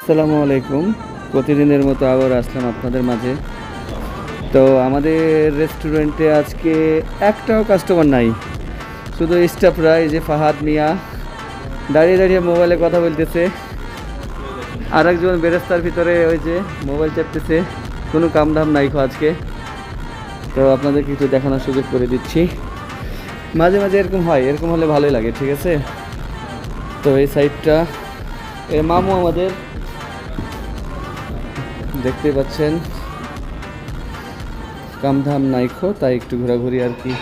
আসসালামু আলাইকুম। প্রতিদিনের মতো আবার আসলাম আপনাদের মাঝে। তো আমাদের রেস্টুরেন্টে আজকে একটাও কাস্টমার নাই। শুধু স্টাফরা এই যে ফাহাদ, মিয়া, দাঁড়িয়ে দাঁড়িয়ে মোবাইলে কথা বলতেছে। আর একজন বেরেস্তার ভিতরে ওই যে মোবাইল চাপতেছে। কোনো কাম ধাম নাই আজকে। তো আপনাদেরকে কিছু দেখানোর সুযোগ করে দিচ্ছি। মাঝে মাঝে এরকম হয়, এরকম হলে ভালোই লাগে, ঠিক আছে? তো এই সাইডটা এর মামু আমাদের। দেখতে পাচ্ছেন। কামধাম নাইখো তাই একটু ঘোরাঘুরি আর কি।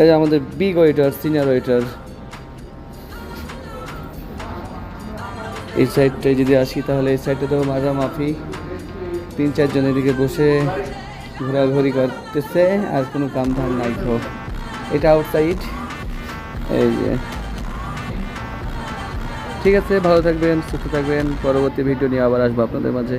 এই যে আমাদের বিগ ওয়েটার সিনিয়র ওয়েটার এই সাইডটায় যদি আসি তাহলে এই সাইডটা তো মাজা মাফি তিন চারজন এদিকে বসে ঘোরাঘুরি করতেছে, আর কোনো কামধাম নাইখো এটা আউটসাইড এই যে। ঠিক আছে, ভালো থাকবেন, সুস্থ থাকবেন। পরবর্তী ভিডিও নিয়ে আবার আসব আপনাদের মাঝে।